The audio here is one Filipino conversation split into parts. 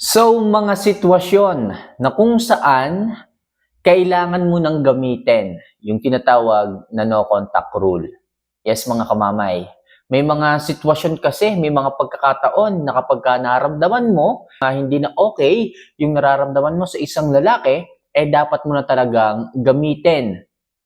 So, mga sitwasyon na kung saan kailangan mo nang gamitin yung tinatawag na no contact rule. Yes, mga kamamay. May mga sitwasyon kasi, may mga pagkakataon na kapag ka naramdaman mo na hindi na okay yung nararamdaman mo sa isang lalaki, eh dapat mo na talagang gamitin.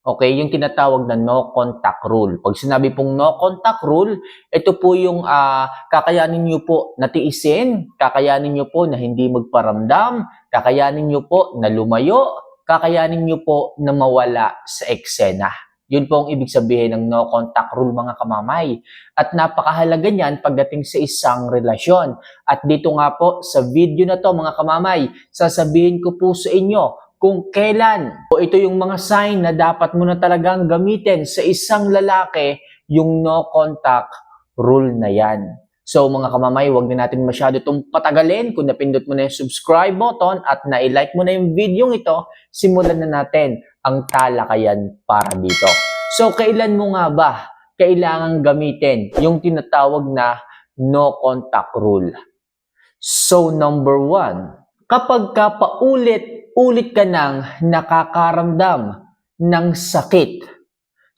Okay, yung tinatawag na no contact rule. Pag sinabi pong no contact rule, ito po yung ah, kakayanin nyo po na tiisin, kakayanin nyo po na hindi magparamdam, kakayanin nyo po na lumayo, kakayanin nyo po na mawala sa eksena. Yun po ang ibig sabihin ng no contact rule mga kamamay. At napakahalaga niyan pagdating sa isang relasyon. At dito nga po sa video na to mga kamamay, sasabihin ko po sa inyo kung kailan o ito yung mga sign na dapat mo na talagang gamitin sa isang lalaki yung no contact rule na yan. So mga kamamay, huwag na natin masyado itong patagalin. Kung napindot mo na yung subscribe button at na-like mo na yung video ito, simulan na natin ang talakayan para dito. So kailan mo nga ba kailangan gamitin yung tinatawag na no contact rule? So number one, kapag ka paulit-ulit ka nang nakakaramdam ng sakit.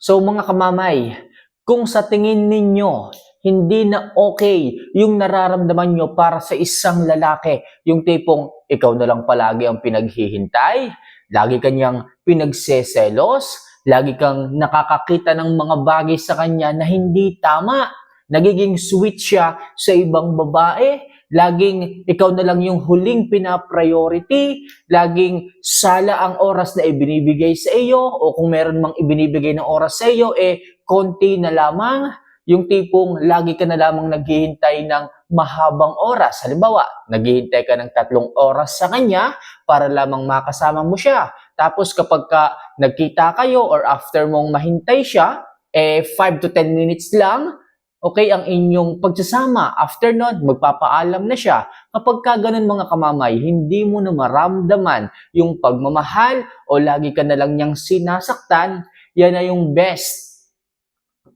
So mga kamamay, kung sa tingin ninyo hindi na okay yung nararamdaman nyo para sa isang lalaki, yung tipong ikaw na lang palagi ang pinaghihintay, lagi kanyang pinagseselos, lagi kang nakakakita ng mga bagay sa kanya na hindi tama, nagiging sweet siya sa ibang babae, laging ikaw na lang yung huling pinapriority, laging sala ang oras na ibinibigay sa iyo, o kung meron mang ibinibigay ng oras sa iyo, eh, konti na lamang, yung tipong lagi ka na lamang naghihintay ng mahabang oras. Halimbawa, naghihintay ka ng tatlong oras sa kanya para lamang makasama mo siya. Tapos kapag ka nagkita kayo or after mong mahintay siya, eh 5 to 10 minutes lang, okay, ang inyong pagsasama. After nun, magpapaalam na siya. Kapag ka ganun mga kamamay, hindi mo na maramdaman yung pagmamahal o lagi ka na lang niyang sinasaktan, yan na yung best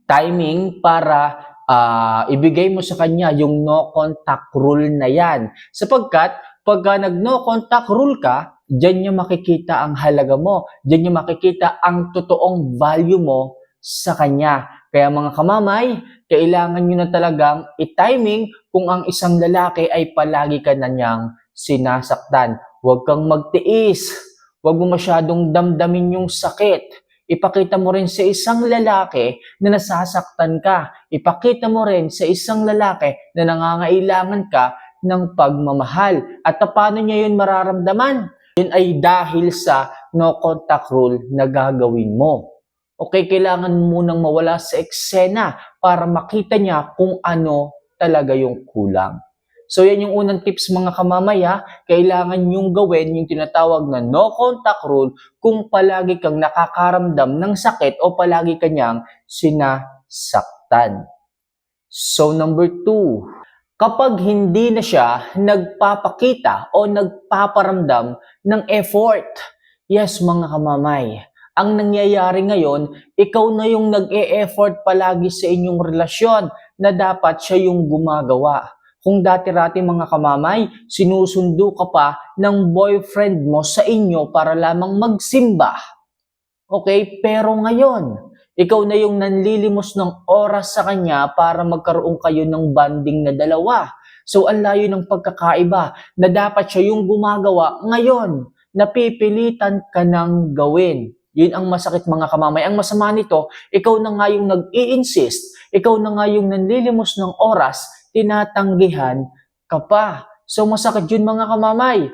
timing para ah, ibigay mo sa kanya yung no contact rule na yan. Sapagkat pagka nag no contact rule ka, diyan niya makikita ang halaga mo. Diyan niya makikita ang totoong value mo sa kanya. Kaya mga kamamay, kailangan nyo na talagang i-timing kung ang isang lalaki ay palagi ka na niyang sinasaktan. Huwag kang magtiis. Huwag mo masyadong damdamin yung sakit. Ipakita mo rin sa isang lalaki na nasasaktan ka. Ipakita mo rin sa isang lalaki na nangangailangan ka ng pagmamahal. At paano niya yun mararamdaman? Yun ay dahil sa no contact rule na gagawin mo. Okay, kailangan munang mawala sa eksena para makita niya kung ano talaga yung kulang. So yan yung unang tips mga kamamaya, kailangan yung gawin yung tinatawag na no contact rule kung palagi kang nakakaramdam ng sakit o palagi kanyang sinasaktan. So number two, kapag hindi na siya nagpapakita o nagpaparamdam ng effort. Yes mga kamamay, ang nangyayari ngayon, ikaw na yung nag-e-effort palagi sa inyong relasyon na dapat siya yung gumagawa. Kung dati-rati mga kamamay, sinusundo ka pa ng boyfriend mo sa inyo para lamang magsimba. Okay? Pero ngayon, ikaw na yung nanlilimos ng oras sa kanya para magkaroon kayo ng banding na dalawa. So, ang layo ng pagkakaiba na dapat siya yung gumagawa ngayon. Napipilitan ka ng gawin. Yun ang masakit mga kamamay. Ang masama nito, ikaw na nga yung nag-i-insist, ikaw na nga yung nanlilimos ng oras, tinatanggihan ka pa. So masakit yun mga kamamay.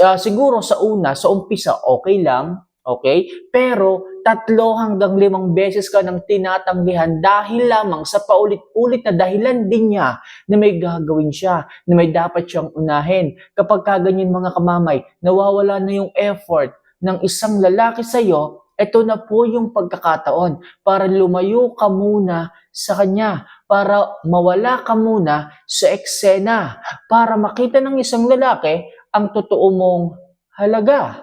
Ah, siguro sa una, sa umpisa, okay lang, okay? Pero tatlo hanggang limang beses ka nang tinatanggihan dahil lamang sa paulit-ulit na dahilan din niya na may gagawin siya, na may dapat siyang unahin. Kapag kaganyan mga kamamay, nawawala na yung effort ng isang lalaki sa iyo, ito na po yung pagkakataon para lumayo ka muna sa kanya, para mawala ka muna sa eksena, para makita ng isang lalaki ang totoo mong halaga.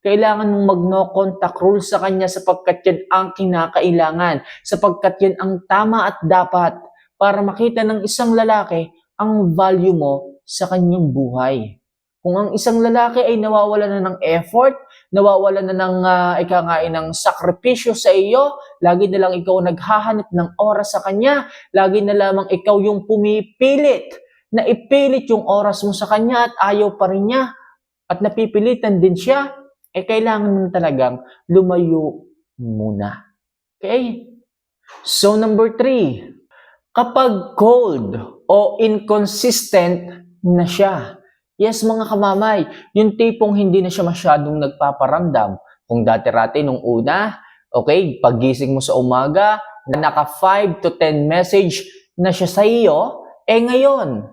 Kailangan mong mag-no contact rule sa kanya sapagkat yan ang kinakailangan, sapagkat yan ang tama at dapat para makita ng isang lalaki ang value mo sa kanyang buhay. Kung ang isang lalaki ay nawawala na ng effort, nawawala na ng uh, ika nga eh, ng sakripisyo sa iyo, lagi na lang ikaw naghahanap ng oras sa kanya, lagi na lamang ikaw yung pumipilit na ipilit yung oras mo sa kanya at ayaw pa rin niya at napipilitan din siya, eh kailangan mo talagang lumayo muna. Okay? So number three, kapag cold o inconsistent na siya, Yes, mga kamamay, yung tipong hindi na siya masyadong nagpaparamdam. Kung dati-rati nung una, okay, pagising mo sa umaga, na naka 5 to 10 message na siya sa iyo, eh ngayon,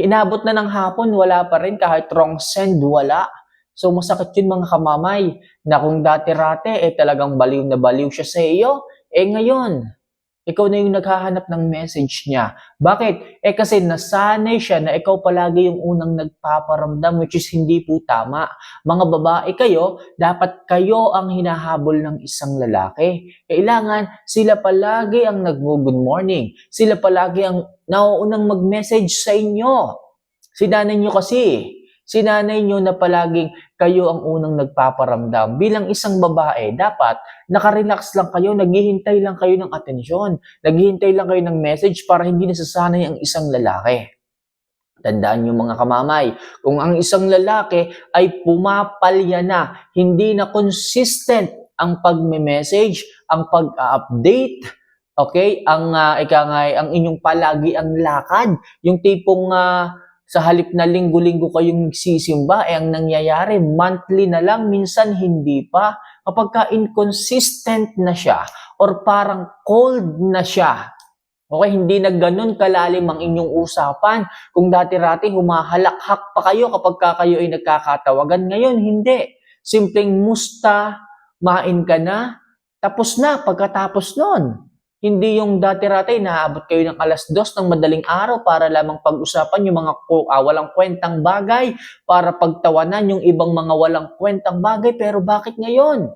hinabot na ng hapon, wala pa rin, kahit wrong send, wala. So masakit yun mga kamamay, na kung dati-rate, eh talagang baliw na baliw siya sa iyo, eh ngayon, ikaw na yung naghahanap ng message niya. Bakit? Eh kasi nasanay siya na ikaw palagi yung unang nagpaparamdam which is hindi po tama. Mga babae kayo, dapat kayo ang hinahabol ng isang lalaki. Kailangan sila palagi ang nag-good morning. Sila palagi ang nauunang mag-message sa inyo. Sinanay nyo kasi, sinanay nyo na palaging kayo ang unang nagpaparamdam. Bilang isang babae, dapat nakarelax lang kayo, naghihintay lang kayo ng atensyon, naghihintay lang kayo ng message para hindi nasasanay ang isang lalaki. Tandaan niyo mga kamamay, kung ang isang lalaki ay pumapalya na, hindi na consistent ang pagme-message, ang pag-update, okay, ang uh, ika nga, ang inyong palagi ang lakad, yung tipong uh, sa halip na linggo-linggo kayong nagsisimba, eh ang nangyayari, monthly na lang, minsan hindi pa. Kapag ka inconsistent na siya, or parang cold na siya, okay, hindi na ganun kalalim ang inyong usapan. Kung dati-rati humahalakhak pa kayo kapag ka kayo ay nagkakatawagan, ngayon hindi. Simpleng musta, main ka na, tapos na pagkatapos nun. Hindi yung dati-rati, naabot kayo ng alas dos ng madaling araw para lamang pag-usapan yung mga uh, walang kwentang bagay, para pagtawanan yung ibang mga walang kwentang bagay. Pero bakit ngayon?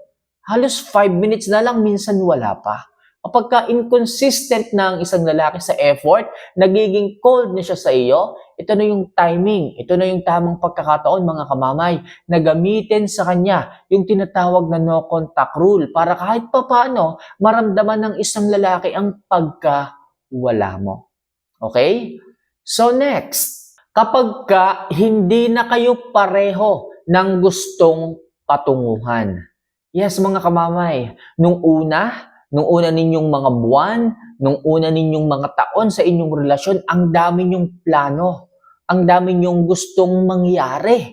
Halos 5 minutes na lang, minsan wala pa. Kapag ka inconsistent na ang isang lalaki sa effort, nagiging cold na siya sa iyo, ito na yung timing, ito na yung tamang pagkakataon mga kamamay, na gamitin sa kanya yung tinatawag na no contact rule para kahit pa paano maramdaman ng isang lalaki ang pagkawala mo. Okay? So next, kapag ka hindi na kayo pareho ng gustong patunguhan. Yes, mga kamamay, nung una, nung una ninyong mga buwan, nung una ninyong mga taon sa inyong relasyon, ang dami ninyong plano. Ang dami ninyong gustong mangyari.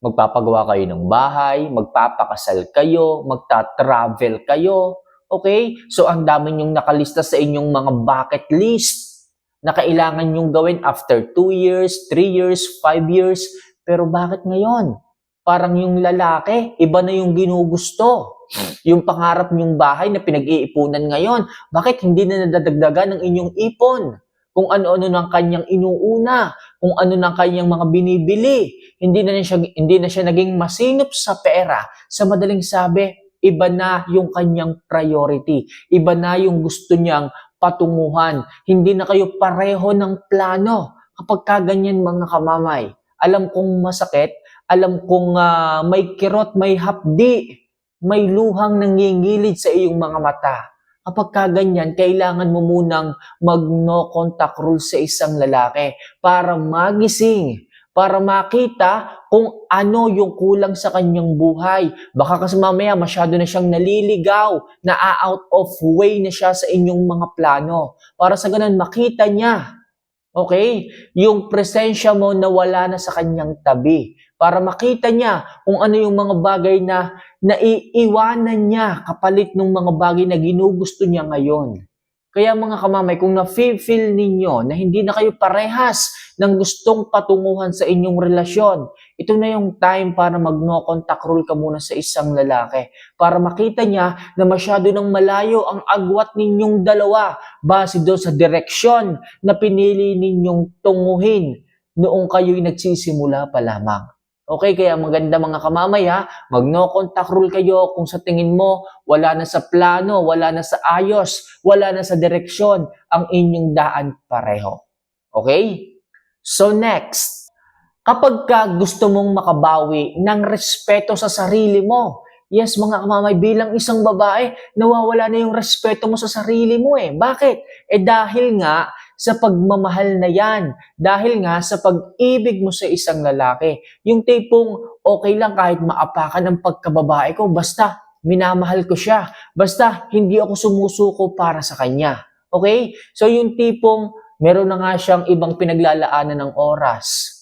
Magpapagawa kayo ng bahay, magpapakasal kayo, magta-travel kayo. Okay? So, ang dami ninyong nakalista sa inyong mga bucket list na kailangan nyong gawin after 2 years, 3 years, 5 years. Pero bakit ngayon? Parang yung lalaki, iba na yung ginugusto. Yung pangarap nyong bahay na pinag-iipunan ngayon, bakit hindi na nadadagdagan ng inyong ipon? Kung ano-ano ng kanyang inuuna, kung ano ng kanyang mga binibili, hindi na siya hindi na siya naging masinop sa pera. Sa madaling sabi, iba na yung kanyang priority. Iba na yung gusto niyang patunguhan. Hindi na kayo pareho ng plano. Kapag kaganyan mga kamamay, alam kong masakit, alam kong uh, may kirot, may hapdi, may luhang nangingilid sa iyong mga mata. Kapag kaganyan, kailangan mo munang mag-no contact rule sa isang lalaki para magising, para makita kung ano yung kulang sa kanyang buhay. Baka kasi mamaya masyado na siyang naliligaw, na out of way na siya sa inyong mga plano. Para sa ganun, makita niya Okay? Yung presensya mo na wala na sa kanyang tabi para makita niya kung ano yung mga bagay na naiiwanan niya kapalit ng mga bagay na ginugusto niya ngayon. Kaya mga kamamay, kung na-feel ninyo na hindi na kayo parehas ng gustong patunguhan sa inyong relasyon, ito na yung time para mag-no contact rule ka muna sa isang lalaki. Para makita niya na masyado ng malayo ang agwat ninyong dalawa base doon sa direksyon na pinili ninyong tunguhin noong kayo'y nagsisimula pa lamang. Okay, kaya maganda mga kamamay ha, mag no contact rule kayo kung sa tingin mo wala na sa plano, wala na sa ayos, wala na sa direksyon ang inyong daan pareho. Okay? So next, Kapag ka gusto mong makabawi ng respeto sa sarili mo, yes mga kamamay, bilang isang babae, nawawala na yung respeto mo sa sarili mo eh. Bakit? Eh dahil nga sa pagmamahal na yan, dahil nga sa pag-ibig mo sa isang lalaki. Yung tipong okay lang kahit maapakan ang pagkababae ko, basta minamahal ko siya. Basta hindi ako sumusuko para sa kanya. Okay? So yung tipong meron na nga siyang ibang pinaglalaanan ng oras.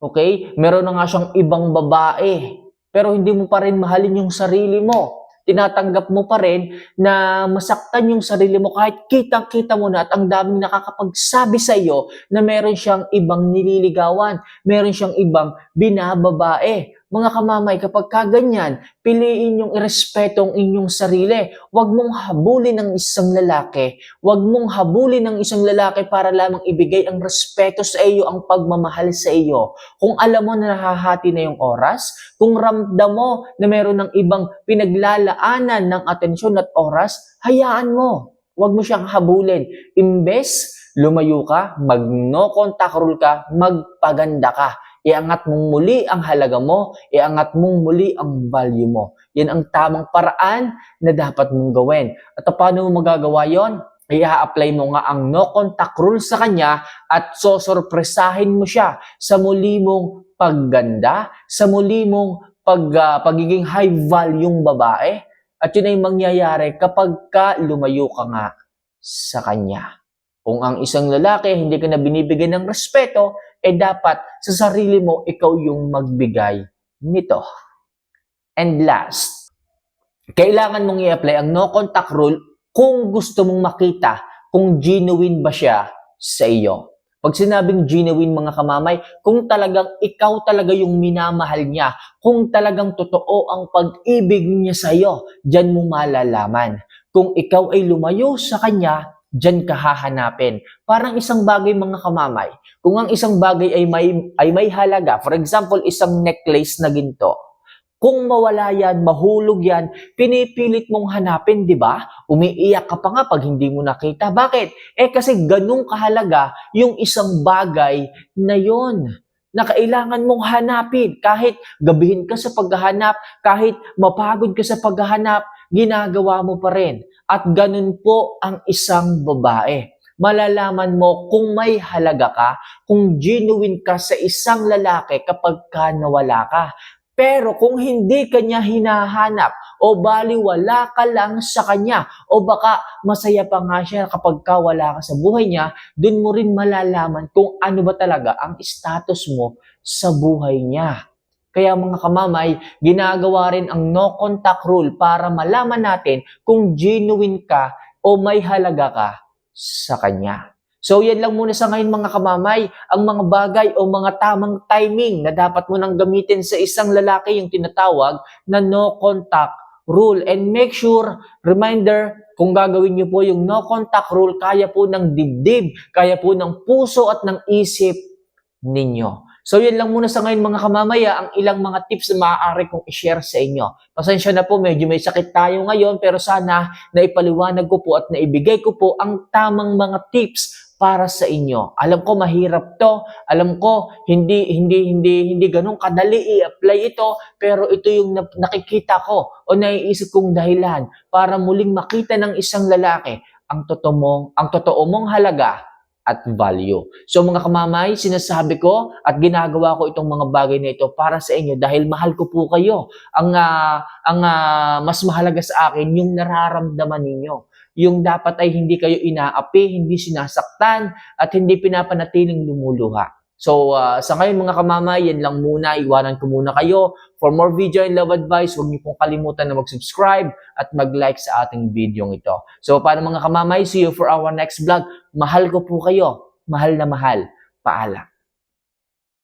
Okay? Meron na nga siyang ibang babae. Pero hindi mo pa rin mahalin yung sarili mo. Tinatanggap mo pa rin na masaktan yung sarili mo kahit kitang-kita mo na at ang daming nakakapagsabi sa iyo na meron siyang ibang nililigawan, meron siyang ibang binababae. Mga kamamay, kapag kaganyan, piliin yung irespeto ang inyong sarili. Huwag mong habulin ng isang lalaki. Huwag mong habulin ng isang lalaki para lamang ibigay ang respeto sa iyo, ang pagmamahal sa iyo. Kung alam mo na nahahati na yung oras, kung ramdam mo na meron ng ibang pinaglalaanan ng atensyon at oras, hayaan mo. Huwag mo siyang habulin. Imbes, lumayo ka, mag no contact rule ka, magpaganda ka. Iangat mong muli ang halaga mo, iangat mong muli ang value mo. Yan ang tamang paraan na dapat mong gawin. At paano mo magagawa yon? i-apply mo nga ang no contact rule sa kanya at sosorpresahin mo siya sa muli mong pagganda, sa muli mong pag, ah, pagiging high value babae. At yun ay mangyayari kapag ka lumayo ka nga sa kanya. Kung ang isang lalaki hindi ka na binibigyan ng respeto, eh dapat sa sarili mo ikaw yung magbigay nito. And last, kailangan mong i-apply ang no contact rule kung gusto mong makita kung genuine ba siya sa iyo. Pag sinabing genuine mga kamamay, kung talagang ikaw talaga yung minamahal niya, kung talagang totoo ang pag-ibig niya sa iyo, dyan mo malalaman. Kung ikaw ay lumayo sa kanya, dyan ka hahanapin. Parang isang bagay mga kamamay. Kung ang isang bagay ay may, ay may halaga, for example, isang necklace na ginto, kung mawala yan, mahulog yan, pinipilit mong hanapin, di ba? Umiiyak ka pa nga pag hindi mo nakita. Bakit? Eh kasi ganun kahalaga yung isang bagay na yon na kailangan mong hanapin. Kahit gabihin ka sa paghahanap, kahit mapagod ka sa paghahanap, ginagawa mo pa rin. At ganun po ang isang babae. Malalaman mo kung may halaga ka, kung genuine ka sa isang lalaki kapag ka nawala ka. Pero kung hindi kanya hinahanap o baliwala ka lang sa kanya o baka masaya pa nga siya kapag ka wala ka sa buhay niya, dun mo rin malalaman kung ano ba talaga ang status mo sa buhay niya. Kaya mga kamamay, ginagawa rin ang no contact rule para malaman natin kung genuine ka o may halaga ka sa kanya. So yan lang muna sa ngayon mga kamamay, ang mga bagay o mga tamang timing na dapat mo nang gamitin sa isang lalaki yung tinatawag na no contact rule. And make sure, reminder, kung gagawin niyo po yung no contact rule, kaya po ng dibdib, kaya po ng puso at ng isip ninyo. So yan lang muna sa ngayon mga kamamaya, ang ilang mga tips na maaari kong i-share sa inyo. Pasensya na po, medyo may sakit tayo ngayon, pero sana naipaliwanag ko po at naibigay ko po ang tamang mga tips para sa inyo. Alam ko mahirap 'to. Alam ko hindi hindi hindi hindi ganun kadali i-apply ito, pero ito yung nakikita ko o naiisip kong dahilan para muling makita ng isang lalaki ang totoo mong ang totoo mong halaga at value. So mga kamamay, sinasabi ko at ginagawa ko itong mga bagay na ito para sa inyo dahil mahal ko po kayo. Ang ah, ang ah, mas mahalaga sa akin yung nararamdaman ninyo yung dapat ay hindi kayo inaapi, hindi sinasaktan, at hindi pinapanatiling lumuluha. So, uh, sa ngayon mga kamama, yan lang muna. Iwanan ko muna kayo. For more video and love advice, huwag niyo pong kalimutan na mag-subscribe at mag-like sa ating video ito. So, paano mga kamamay, see you for our next vlog. Mahal ko po kayo. Mahal na mahal. Paalam.